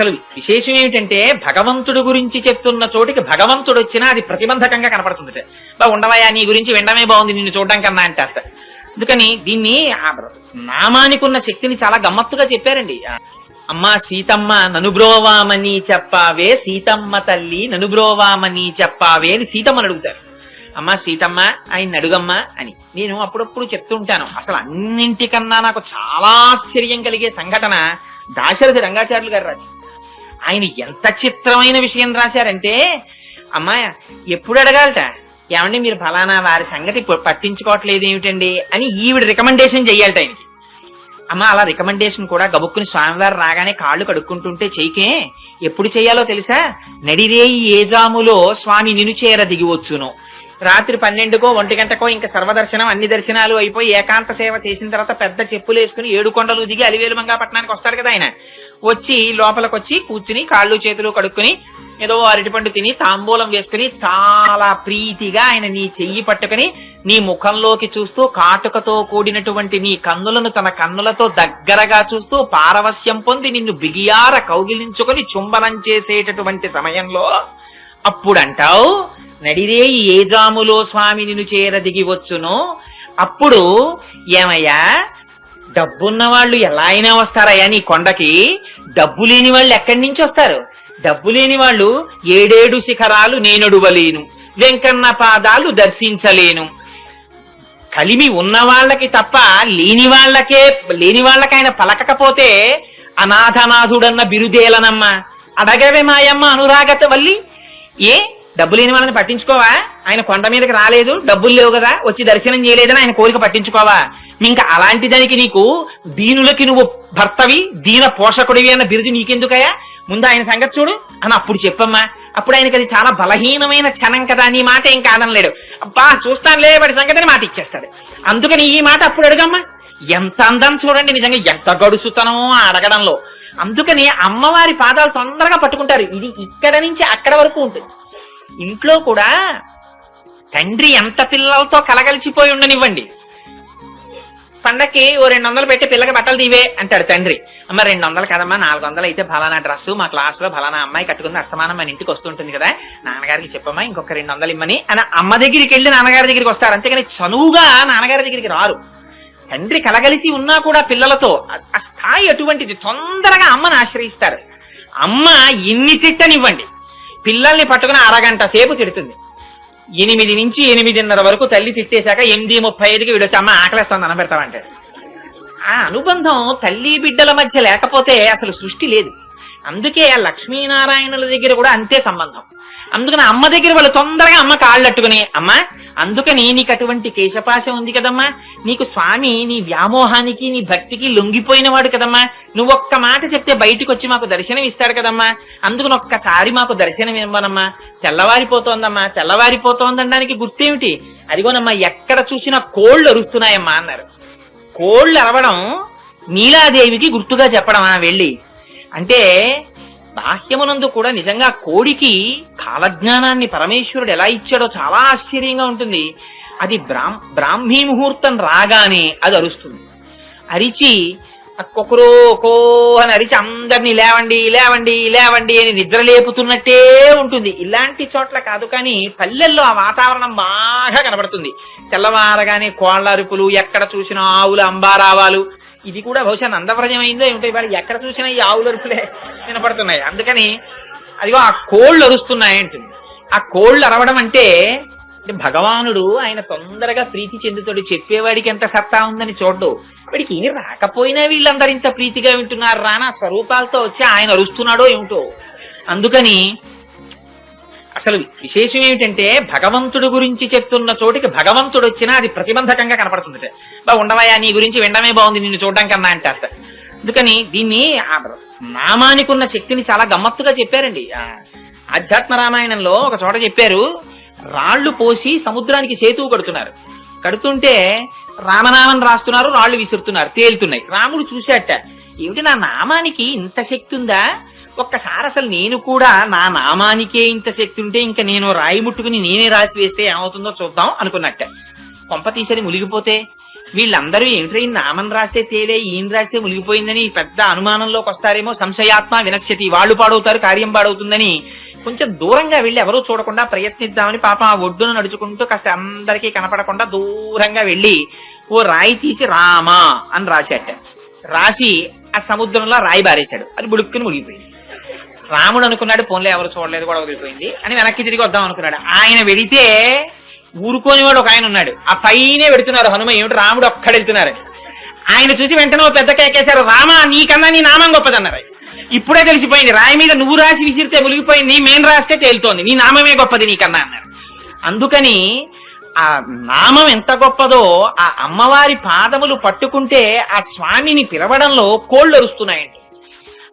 అసలు విశేషం ఏమిటంటే భగవంతుడు గురించి చెప్తున్న చోటికి భగవంతుడు వచ్చినా అది ప్రతిబంధకంగా కనపడుతుంది. బా ఉండవయా నీ గురించి వినడమే బాగుంది నిన్ను చూడడం కన్నా అంటారట అందుకని దీన్ని నామానికి ఉన్న శక్తిని చాలా గమ్మత్తుగా చెప్పారండి. అమ్మా సీతమ్మ ననుబ్రోవామని చెప్పావే సీతమ్మ తల్లి ననుబ్రోవామని చెప్పావే అని సీతమ్మని అడుగుతారు. అమ్మా సీతమ్మ ఆయన అడుగమ్మా అని. నేను అప్పుడప్పుడు చెప్తుంటాను అసలు అన్నింటికన్నా నాకు చాలా ఆశ్చర్యం కలిగే సంఘటన దాశరథి రంగాచార్యులు గారు రాజు. ఆయన ఎంత చిత్రమైన విషయం రాశారంటే అమ్మా ఎప్పుడు అడగాలట? ఏమండి మీరు ఫలానా వారి సంగతి పట్టించుకోవట్లేదు ఏమిటండి అని ఈవిడ రికమెండేషన్ చెయ్యాలట ఆయనకి. అమ్మ అలా రికమెండేషన్ కూడా గబుక్కుని స్వామివారు రాగానే కాళ్ళు కడుక్కుంటుంటే చెయ్యకే ఎప్పుడు చెయ్యాలో తెలుసా? నడిరేయి ఏజాములో స్వామి నిను చేర దిగివచ్చును. రాత్రి పన్నెండుకో ఒంటి గంటకో ఇంకా సర్వదర్శనం అన్ని దర్శనాలు అయిపోయి ఏకాంత సేవ చేసిన తర్వాత పెద్ద చెప్పులు వేసుకుని ఏడు కొండలు దిగి అలివేలుమంగా పట్టణానికి వస్తారు కదా ఆయన. వచ్చి లోపలకొచ్చి కూర్చుని కాళ్ళు చేతులు కడుక్కుని ఏదో అరటిపండు తిని తాంబూలం వేసుకుని చాలా ప్రీతిగా ఆయన నీ చెయ్యి పట్టుకుని నీ ముఖంలోకి చూస్తూ కాటుకతో కూడినటువంటి నీ కన్నులను తన కన్నులతో దగ్గరగా చూస్తూ పారవస్యం పొంది నిన్ను బిగియార కౌగిలించుకొని చుంబనం చేసేటటువంటి సమయంలో అప్పుడంటావు నడిరేయి ఏ జాములో స్వామి నిన్ను చేర దిగి వచ్చును. అప్పుడు ఏమయ్యా డబ్బున్న వాళ్ళు ఎలా అయినా వస్తారయ్యా నీ కొండకి? డబ్బు లేని వాళ్ళు ఎక్కడి నుంచి వస్తారు? డబ్బు లేని వాళ్ళు ఏడేడు శిఖరాలు నేనడువలేను వెంకన్న పాదాలు దర్శించలేను. కలిమి ఉన్న వాళ్ళకి తప్ప లేని వాళ్ళకే లేని వాళ్ళకి ఆయన పలకకపోతే అనాథనాథుడన్న బిరుదేలనమ్మా. అడగవే మాయమ్మ అనురాగత వల్లి. ఏ? డబ్బు లేని వాళ్ళని పట్టించుకోవా? ఆయన కొండ మీదకి రాలేదు డబ్బులు లేవు కదా వచ్చి దర్శనం చేయలేదని ఆయన కోరిక పట్టించుకోవా? ఇంకా అలాంటి దానికి నీకు దీనులకి నువ్వు భర్తవి దీన పోషకుడివి అన్న బిరుదు నీకెందుకయ్యా? ముందు ఆయన సంగతి చూడు. అని అప్పుడు చెప్పమ్మా. అప్పుడు ఆయనకి అది చాలా బలహీనమైన క్షణం కదా నీ మాట ఏం కాదనలేడు. అబ్బా చూస్తానులే వాడి సంగతిని మాట ఇచ్చేస్తాడు. అందుకని ఈ మాట అప్పుడు అడుగమ్మా. ఎంత అందం చూడండి నిజంగా ఎంత గడుసుతనమో అడగడంలో. అందుకని అమ్మవారి పాదాలు తొందరగా పట్టుకుంటారు. ఇది ఇక్కడ నుంచి అక్కడ వరకు ఉంటుంది. ఇంట్లో కూడా తండ్రి ఎంత పిల్లలతో కలగలిచిపోయి ఉండనివ్వండి. పండక్కి ఓ రెండు వందలు పెట్టి పిల్లకి బట్టలు తీవే అంటాడు తండ్రి. అమ్మ రెండు వందలు కదమ్మా నాలుగు వందలు అయితే ఫలానా డ్రెస్ మా క్లాస్లో ఫలానా అమ్మాయి కట్టుకుంది అస్తమానం మన ఇంటికి వస్తుంటుంది కదా. నాన్నగారికి చెప్పమ్మా ఇంకొక రెండు వందలు ఇమ్మని. అని అమ్మ దగ్గరికి వెళ్ళి నాన్నగారి దగ్గరికి వస్తారు. అంతేగాని చనువుగా నాన్నగారి దగ్గరికి రారు. తండ్రి కలగలిసి ఉన్నా కూడా పిల్లలతో ఆ- స్థాయి అటువంటిది తొందరగా అమ్మని ఆశ్రయిస్తారు. అమ్మ ఎన్ని తిట్టనివ్వండి. పిల్లల్ని పట్టుకుని అరగంట సేపు తిడుతుంది. ఎనిమిది నుంచి ఎనిమిదిన్నర వరకు తల్లి తిట్టేశాక ఎనిమిది ముప్పై ఐదుకి వీడొచ్చి అమ్మ ఆకలేస్తాను అన్నం ఆ అనుబంధం తల్లి బిడ్డల మధ్య లేకపోతే అసలు సృష్టి లేదు. అందుకే ఆ లక్ష్మీనారాయణుల దగ్గర కూడా అంతే సంబంధం. అందుకని అమ్మ దగ్గర వాళ్ళు తొందరగా అమ్మ కాళ్ళు అమ్మా అమ్మ అందుకని నీకు అటువంటి కేశపాశం ఉంది కదమ్మా. నీకు స్వామి నీ వ్యామోహానికి నీ భక్తికి లొంగిపోయిన వాడు కదమ్మా. నువ్వు ఒక్క మాట చెప్తే బయటికి వచ్చి మాకు దర్శనం ఇస్తాడు కదమ్మా. అందుకని ఒక్కసారి మాకు దర్శనం ఇవ్వనమ్మా తెల్లవారిపోతోందమ్మా తెల్లవారిపోతోందనడానికి గుర్తేమిటి? అదిగోనమ్మా ఎక్కడ చూసినా కోళ్ళు అరుస్తున్నాయమ్మా అన్నారు. కోళ్ళు అరవడం నీలాదేవికి గుర్తుగా చెప్పడమా వెళ్ళి? అంటే బాహ్యమునందు కూడా నిజంగా కోడికి కాలజ్ఞానాన్ని పరమేశ్వరుడు ఎలా ఇచ్చాడో చాలా ఆశ్చర్యంగా ఉంటుంది. అది బ్రాహ్మ బ్రాహ్మీ ముహూర్తం రాగానే అది అరుస్తుంది. అరిచి కొకరో కో అని అరిచి అందరినీ లేవండి లేవండి లేవండి అని నిద్ర లేపుతున్నట్టే ఉంటుంది. ఇలాంటి చోట్ల కాదు కానీ పల్లెల్లో ఆ వాతావరణం బాగా కనబడుతుంది. తెల్లవారగానే కోళ్ళ అరుపులు ఎక్కడ చూసినా ఆవులు అంబారావాలు ఇది కూడా బహుశా నందవ్రజమైందో ఏమిటో ఇవాళ ఎక్కడ చూసినా ఈ ఆవుల అరుపులే వినపడుతున్నాయి. అందుకని అదిగో ఆ కోళ్ళు అరుస్తున్నాయి అంటుంది. ఆ కోళ్ళు అరవడం అంటే అంటే భగవానుడు ఆయన తొందరగా ప్రీతి చెందుతాడు. చెప్పేవాడికి ఎంత సత్తా ఉందని చూడ్డు. వాడికి ఏమి రాకపోయినా వీళ్ళందరూ ఇంత ప్రీతిగా వింటున్నారు రానా స్వరూపాలతో వచ్చి ఆయన అరుస్తున్నాడో ఏమిటో. అందుకని అసలు విశేషం ఏమిటంటే భగవంతుడు గురించి చెప్తున్న చోటికి భగవంతుడు వచ్చినా అది ప్రతిబంధకంగా కనపడుతుంది బా ఉండవయ్యా నీ గురించి వినడమే బాగుంది నిన్ను చూడడం కన్నా అంటారట. అందుకని దీన్ని నామానికి ఉన్న శక్తిని చాలా గమ్మత్తుగా చెప్పారండి. ఆధ్యాత్మ రామాయణంలో ఒక చోట చెప్పారు రాళ్ళు పోసి సముద్రానికి సేతువు కడుతున్నారు. కడుతుంటే రామనామం రాస్తున్నారు రాళ్ళు విసురుతున్నారు తేలుతున్నాయి. రాముడు చూశాట ఏమిటి నా నామానికి ఇంత శక్తి ఉందా? ఒక్కసారి అసలు నేను కూడా నా నామానికే ఇంత శక్తి ఉంటే ఇంకా నేను రాయి ముట్టుకుని నేనే రాసి వేస్తే ఏమవుతుందో చూద్దాం అనుకున్నట్ట. కొంప తీసరి మునిగిపోతే వీళ్ళందరూ ఏమిటో నామం రాస్తే తేలే ఈయన రాస్తే మునిగిపోయిందని పెద్ద అనుమానంలోకి వస్తారేమో సంశయాత్మ వినశ్యతి వాళ్ళు పాడవుతారు కార్యం పాడవుతుందని కొంచెం దూరంగా వెళ్ళి ఎవరూ చూడకుండా ప్రయత్నిద్దామని పాప ఆ ఒడ్డును నడుచుకుంటూ కాస్త అందరికీ కనపడకుండా దూరంగా వెళ్ళి ఓ రాయి తీసి రామా అని రాశాట రాసి ఆ సముద్రంలో రాయి బారేశాడు. అది బుడుక్కుని మునిగిపోయింది. రాముడు అనుకున్నాడు పోన్లే ఎవరు చూడలేదు కూడా వదిలిపోయింది అని వెనక్కి తిరిగి వద్దాం అనుకున్నాడు. ఆయన వెడితే ఊరుకోని వాడు ఒక ఆయన ఉన్నాడు. ఆ పైనే పెడుతున్నారు హనుమ ఏమిటి రాముడు ఒక్కడ వెళ్తున్నారు. ఆయన చూసి వెంటనే ఓ పెద్ద కేకేశారు రామా నీకన్నా నీ నామం గొప్పదన్నారు ఇప్పుడే తెలిసిపోయింది రాయి మీద నువ్వు రాసి విసిరితే ములిగిపోయింది మేం రాస్తే తేలుతోంది నీ నామమే గొప్పది నీకన్నా అన్నారు. అందుకని ఆ నామం ఎంత గొప్పదో ఆ అమ్మవారి పాదములు పట్టుకుంటే ఆ స్వామిని పిలవడంలో కోళ్ళు అరుస్తున్నాయండి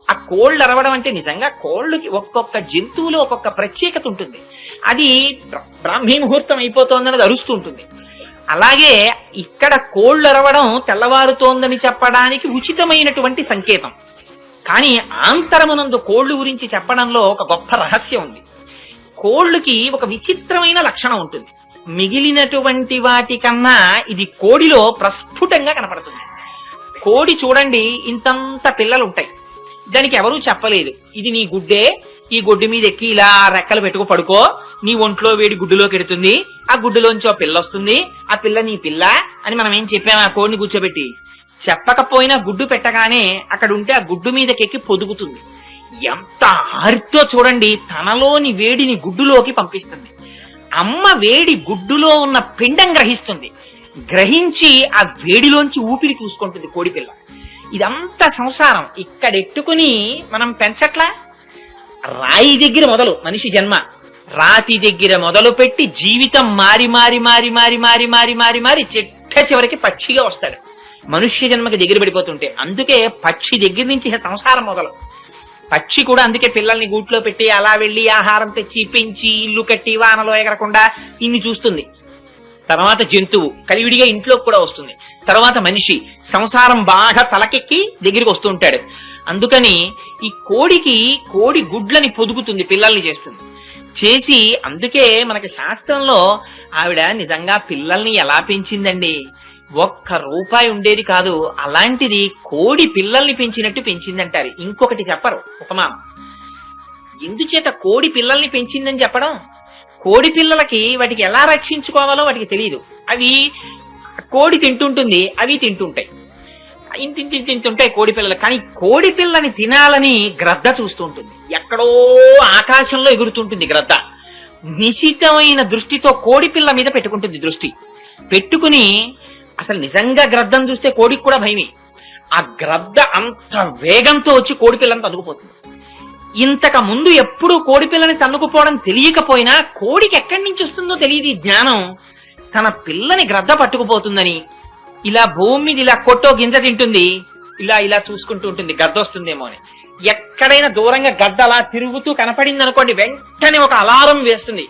ఆ కోళ్ళు అరవడం అంటే నిజంగా కోళ్ళకి ఒక్కొక్క జంతువులో ఒక్కొక్క ప్రత్యేకత ఉంటుంది. అది బ్రాహ్మీ ముహూర్తం అయిపోతోందన్నది అరుస్తూ ఉంటుంది. అలాగే ఇక్కడ కోళ్ళు అరవడం తెల్లవారుతోందని చెప్పడానికి ఉచితమైనటువంటి సంకేతం. కానీ ఆంతరమునందు కోళ్ళు గురించి చెప్పడంలో ఒక గొప్ప రహస్యం ఉంది. కోళ్ళుకి ఒక విచిత్రమైన లక్షణం ఉంటుంది. మిగిలినటువంటి వాటికన్నా ఇది కోడిలో ప్రస్ఫుటంగా కనపడుతుంది. కోడి చూడండి ఇంతంత పిల్లలు ఉంటాయి దానికి ఎవరూ చెప్పలేదు. ఇది నీ గుడ్డే ఈ గుడ్డు మీద ఎక్కి ఇలా రెక్కలు పెట్టుకో పడుకో నీ ఒంట్లో వేడి గుడ్డులోకి ఎడుతుంది ఆ గుడ్డులోంచి ఓ పిల్ల వస్తుంది ఆ పిల్ల నీ పిల్ల అని మనం ఏం చెప్పాము ఆ కోడిని కూర్చోబెట్టి. చెప్పకపోయినా గుడ్డు పెట్టగానే అక్కడ ఉంటే ఆ గుడ్డు మీదకెక్కి పొదుగుతుంది. ఎంత ఆరితో చూడండి తనలోని వేడిని గుడ్డులోకి పంపిస్తుంది. అమ్మ వేడి గుడ్డులో ఉన్న పిండం గ్రహిస్తుంది. గ్రహించి ఆ వేడిలోంచి ఊపిరి చూసుకుంటుంది కోడిపిల్ల ఇదంతా సంసారం. ఇక్కడెట్టుకుని మనం పెంచట్లా? రాయి దగ్గర మొదలు మనిషి జన్మ. రాతి దగ్గర మొదలు పెట్టి జీవితం మారి మారి మారి మారి మారి మారి మారి మారి చెట్ట చివరికి పక్షిగా వస్తాడు. మనుష్య జన్మకి దగ్గర పడిపోతుంటే అందుకే పక్షి దగ్గర నుంచి సంసారం మొదలు. పక్షి కూడా అందుకే పిల్లల్ని గూట్లో పెట్టి అలా వెళ్ళి ఆహారం తెచ్చి పెంచి ఇల్లు కట్టి వానలో ఎగరకుండా ఇన్ని చూస్తుంది. తర్వాత జంతువు కలివిడిగా ఇంట్లోకి కూడా వస్తుంది. తర్వాత మనిషి సంసారం బాగా తలకెక్కి దగ్గరికి వస్తూ ఉంటాడు. అందుకని ఈ కోడికి కోడి గుడ్లని పొదుగుతుంది పిల్లల్ని చేస్తుంది. చేసి అందుకే మనకి శాస్త్రంలో ఆవిడ నిజంగా పిల్లల్ని ఎలా పెంచిందండి? ఒక్క రూపాయి ఉండేది కాదు అలాంటిది కోడి పిల్లల్ని పెంచినట్టు పెంచిందంటారు. ఇంకొకటి చెప్పరు ఉపమానం. ఎందుచేత కోడి పిల్లల్ని పెంచిందని చెప్పడం? కోడి పిల్లలకి వాటికి ఎలా రక్షించుకోవాలో వాటికి తెలియదు అవి కోడి తింటుంటుంది అవి తింటుంటాయి. ఇంత ఇంత తింటుంటాయి కోడి పిల్లలు. కానీ కోడి పిల్లని తినాలని గ్రద్ద చూస్తూ ఉంటుంది ఎక్కడో ఆకాశంలో ఎగురుతుంటుంది గ్రద్ద. నిశితమైన దృష్టితో కోడి పిల్ల మీద పెట్టుకుంటుంది దృష్టి. పెట్టుకుని అసలు నిజంగా గ్రద్దను చూస్తే కోడికి కూడా భయమే. ఆ గ్రద్ద అంత వేగంతో వచ్చి కోడి పిల్లని తనుకుపోతుంది ఇంతకు ముందు ఎప్పుడు కోడి పిల్లని తన్నుకుపోవడం తెలియకపోయినా కోడికి ఎక్కడి నుంచి వస్తుందో తెలియదు జ్ఞానం. తన పిల్లని గ్రద్ద పట్టుకుపోతుందని. ఇలా భూమి మీద ఇలా కొట్టో గింజ తింటుంది. ఇలా ఇలా చూసుకుంటూ ఉంటుంది గద్ద వస్తుందేమో అని. ఎక్కడైనా దూరంగా గద్ద అలా తిరుగుతూ కనపడింది అనుకోండి వెంటనే ఒక అలారం వేస్తుంది.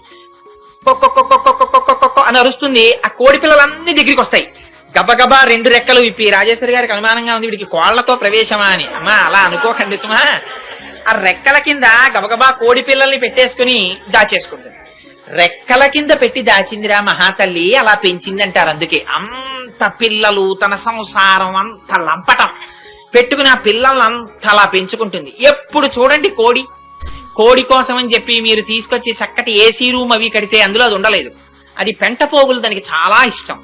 అని అరుస్తుంది. ఆ కోడి పిల్లలన్నీ దగ్గరికి వస్తాయి. గబగబా రెండు రెక్కలు విప్పి రాజేశ్వరి గారికి అనుమానంగా ఉంది వీడికి కోళ్ళతో ప్రవేశమా అని. అమ్మా అలా అనుకోకండి సుమా. ఆ రెక్కల కింద గబగబా కోడి పిల్లల్ని పెట్టేసుకుని దాచేసుకుంటుంది. రెక్కల కింద పెట్టి దాచిందిరా మహాతల్లి అలా పెంచిందంటారు అందుకే. అంత పిల్లలు తన సంసారం అంత లంపటం. పెట్టుకుని ఆ పిల్లల్ని అంత అలా పెంచుకుంటుంది. ఎప్పుడు చూడండి కోడి. కోడి కోసం అని చెప్పి మీరు తీసుకొచ్చి చక్కటి ఏసీ రూమ్ అవి కడితే అందులో అది ఉండలేదు. అది పెంటపోగులు దానికి చాలా ఇష్టం.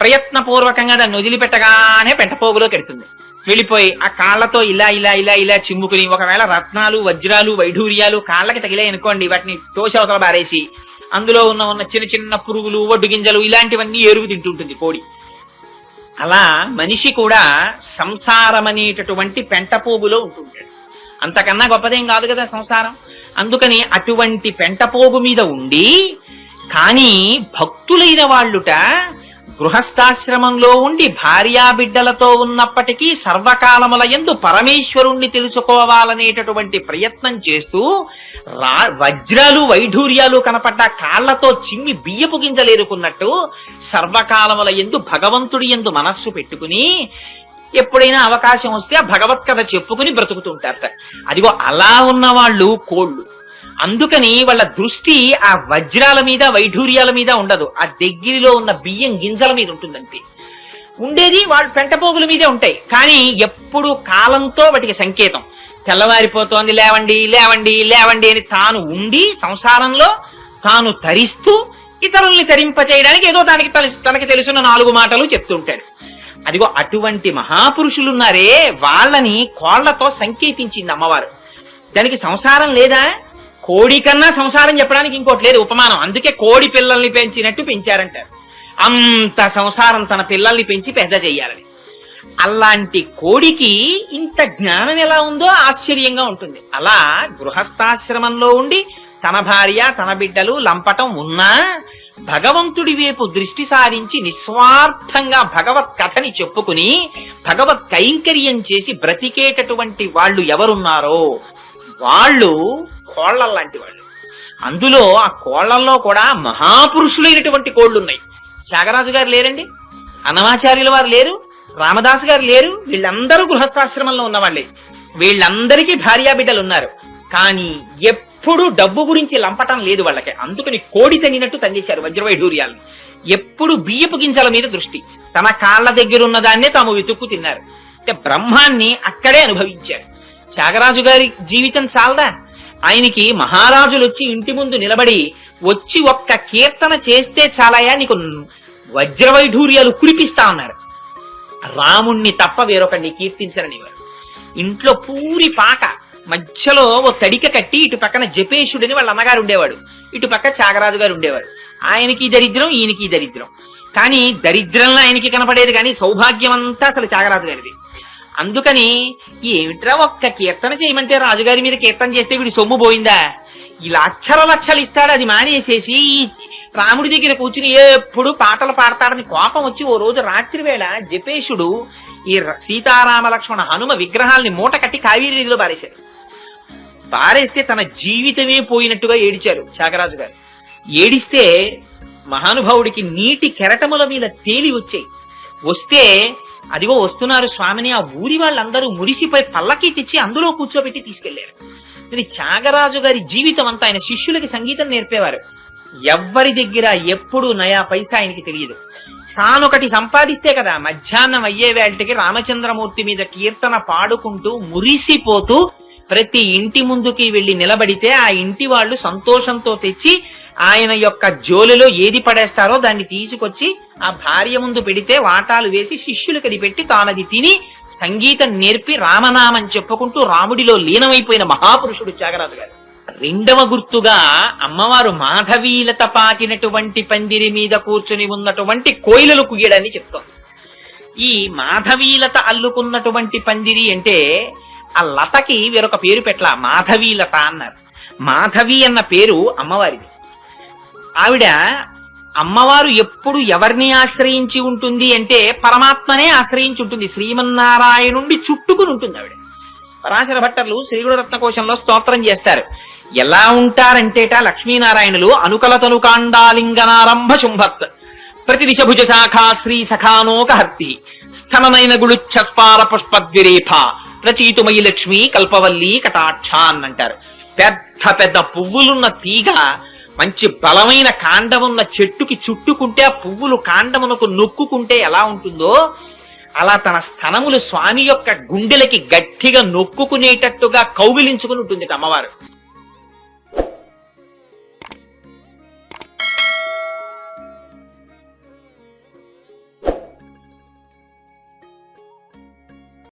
ప్రయత్నపూర్వకంగా దాన్ని వదిలిపెట్టగానే పెంటపోగులో కడుతుంది. వెళ్ళిపోయి ఆ కాళ్ళతో ఇలా ఇలా ఇలా ఇలా చిమ్ముకుని ఒకవేళ రత్నాలు వజ్రాలు వైఢూర్యాలు కాళ్ళకి తగిలాయి అనుకోండి వాటిని తోషవతల బారేసి అందులో ఉన్న ఉన్న చిన్న చిన్న పురుగులు ఒడ్డు గింజలు ఇలాంటివన్నీ ఎరువు తింటుంటుంది కోడి. అలా మనిషి కూడా సంసారమనేటటువంటి పెంటపోగులో ఉంటుంటాడు. అంతకన్నా గొప్పదేం కాదు కదా సంసారం. అందుకని అటువంటి పెంటపోగు మీద ఉండి కానీ భక్తులైన వాళ్ళుట గృహస్థాశ్రమంలో ఉండి భార్యా బిడ్డలతో ఉన్నప్పటికీ సర్వకాలముల ఎందు పరమేశ్వరుణ్ణి తెలుసుకోవాలనేటటువంటి ప్రయత్నం చేస్తూ రా వజ్రాలు వైఢూర్యాలు కనపడ్డ కాళ్ళతో చిమ్మి బియ్యపు గింజలేరుకున్నట్టు సర్వకాలముల ఎందు భగవంతుడి ఎందు మనస్సు పెట్టుకుని ఎప్పుడైనా అవకాశం వస్తే ఆ భగవత్ కథ చెప్పుకుని బ్రతుకుతుంటారట. అదిగో అలా ఉన్న వాళ్ళు కోళ్ళు. అందుకని వాళ్ళ దృష్టి ఆ వజ్రాల మీద వైఢూర్యాల మీద ఉండదు. ఆ దగ్గరలో ఉన్న బియ్యం గింజల మీద ఉంటుందంతే. ఉండేది వాళ్ళు పెంటపోగుల మీదే ఉంటాయి. కానీ ఎప్పుడు కాలంతో వాటికి సంకేతం. తెల్లవారిపోతోంది లేవండి లేవండి లేవండి అని తాను ఉండి సంసారంలో తాను తరిస్తూ ఇతరుల్ని తరింపచేయడానికి ఏదో దానికి తనకి తెలుసున్న నాలుగు మాటలు చెప్తుంటాడు అదిగో అటువంటి మహాపురుషులున్నారే వాళ్ళని కోళ్ళతో సంకేతించింది అమ్మవారు. దానికి సంసారం లేదా? కోడి కన్నా సంసారం చెప్పడానికి ఇంకోటి లేదు ఉపమానం. అందుకే కోడి పిల్లల్ని పెంచినట్టు పెంచారంటారు. అంత సంసారం తన పిల్లల్ని పెంచి పెద్ద చేయాలని అలాంటి కోడికి ఇంత జ్ఞానం ఎలా ఉందో ఆశ్చర్యంగా ఉంటుంది. అలా గృహస్థాశ్రమంలో ఉండి తన భార్య తన బిడ్డలు లంపటం ఉన్నా భగవంతుడి వైపు దృష్టి సారించి నిస్వార్థంగా భగవత్ కథని చెప్పుకుని భగవత్ కైంకర్యం చేసి బ్రతికేటటువంటి వాళ్ళు ఎవరున్నారో వాళ్ళు కోళ్ళ లాంటి వాళ్ళు. అందులో ఆ కోళ్ళలో కూడా మహాపురుషులైనటువంటి కోళ్ళు ఉన్నాయి త్యాగరాజు గారు లేరండి? అన్నమాచార్యుల వారు లేరు? రామదాసు గారు లేరు? వీళ్ళందరూ గృహస్థాశ్రమంలో ఉన్నవాళ్ళే. వీళ్ళందరికీ భార్యా బిడ్డలు ఉన్నారు కానీ ఎప్పుడు డబ్బు గురించి లంపటం లేదు వాళ్ళకి. అందుకని కోడి తగినట్టు తన్నేశారు వజ్రవైఢూర్యాలను. ఎప్పుడు బియ్యపు గింజల మీద దృష్టి. తన కాళ్ళ దగ్గర ఉన్న దాన్నే తాము వెతుక్కు తిన్నారు. అంటే బ్రహ్మాన్ని అక్కడే అనుభవించారు. త్యాగరాజు గారి జీవితం చాలదా? ఆయనకి మహారాజులు వచ్చి ఇంటి ముందు నిలబడి వచ్చి ఒక్క కీర్తన చేస్తే చాలయా? నీకు వజ్రవైఢూర్యాలు కురిపిస్తా ఉన్నారు రాముణ్ణి తప్ప వేరొకడిని కీర్తించరనివారు ఇంట్లో పూరి పాక మధ్యలో ఓ తడిక కట్టి ఇటు పక్కన జపేశుడని వాళ్ళ అన్నగారు ఉండేవాడు. ఇటు పక్క త్యాగరాజు గారు ఉండేవారు. ఆయనకి దరిద్రం ఈయనకి దరిద్రం. కానీ దరిద్రంలో ఆయనకి కనపడేది కానీ సౌభాగ్యం అంతా అసలు త్యాగరాజు గారిది. అందుకని ఏమిట్రా ఒక్క కీర్తన చేయమంటే రాజుగారి మీద కీర్తన చేస్తే వీడి సొమ్ము పోయిందా? ఈ లక్షల లక్షలు ఇస్తాడు అది మానేసేసి ఈ రాముడి దగ్గర కూర్చుని ఎప్పుడు పాటలు పాడతాడని కోపం వచ్చి ఓ రోజు రాత్రి వేళ జపేషుడు ఈ ర- సీతారామ లక్ష్మణ హనుమ విగ్రహాల్ని మూట కట్టి కావేరీ నదిలో బారేశాడు బారేస్తే తన జీవితమే పోయినట్టుగా ఏడిచారు త్యాగరాజు గారు. ఏడిస్తే మహానుభావుడికి నీటి కెరటముల మీద తేలి వచ్చాయి. వస్తే అదిగో వస్తున్నారు స్వామిని ఆ ఊరి వాళ్ళందరూ మురిసిపోయి పల్లకి తెచ్చి అందులో కూర్చోబెట్టి తీసుకెళ్ళారు. ఇది త్యాగరాజు గారి జీవితం అంతా. ఆయన శిష్యులకి సంగీతం నేర్పేవారు. ఎవ్వరి దగ్గర ఎప్పుడు నయా పైసా ఆయనకి తెలియదు. తానొకటి సంపాదిస్తే కదా మధ్యాహ్నం అయ్యే వేళటికి రామచంద్రమూర్తి మీద కీర్తన పాడుకుంటూ మురిసిపోతూ ప్రతి ఇంటి ముందుకి వెళ్ళి నిలబడితే ఆ ఇంటి వాళ్ళు సంతోషంతో తెచ్చి ఆయన యొక్క జోలిలో ఏది పడేస్తారో దాన్ని తీసుకొచ్చి ఆ భార్య ముందు పెడితే వాటాలు వేసి శిష్యులకది పెట్టి తానది తిని సంగీతం నేర్పి రామనామం చెప్పుకుంటూ రాముడిలో లీనమైపోయిన మహాపురుషుడు త్యాగరాజు గారు. రెండవ గుర్తుగా అమ్మవారు మాధవీలత పాకినటువంటి పందిరి మీద కూర్చుని ఉన్నటువంటి కోయిలలు కుయ్యడని చెప్తోంది. ఈ మాధవీలత అల్లుకున్నటువంటి పందిరి అంటే ఆ లతకి వేరొక పేరు పెట్ల మాధవీలత అన్నారు. మాధవి అన్న పేరు అమ్మవారిది. ఆవిడ అమ్మవారు ఎప్పుడు ఎవరిని ఆశ్రయించి ఉంటుంది అంటే పరమాత్మనే ఆశ్రయించి ఉంటుంది. శ్రీమన్నారాయణుండి చుట్టుకుని ఉంటుంది ఆవిడ. పరాశర భట్టర్లు శ్రీగుడు రత్నకోశంలో స్తోత్రం చేస్తారు. ఎలా ఉంటారంటేట లక్ష్మీనారాయణులు అనుకల తనుకాండాలింగనారంభ శుంభత్ ప్రతి దిశభుజ శాఖ శ్రీ సఖానోక హర్తి స్థననైన గుళుచ్ఛస్పార పుష్పద్విరేఫ. రచయితుమయి లక్ష్మి కల్పవల్లి కటాక్ష అంటారు పెద్ద పెద్ద పువ్వులున్న తీగ మంచి బలమైన కాండమున్న చెట్టుకి చుట్టుకుంటే ఆ పువ్వులు కాండమునకు నొక్కుకుంటే ఎలా ఉంటుందో అలా తన స్థనములు స్వామి యొక్క గుండెలకి గట్టిగా నొక్కుకునేటట్టుగా కౌగిలించుకుని ఉంటుంది అమ్మవారు.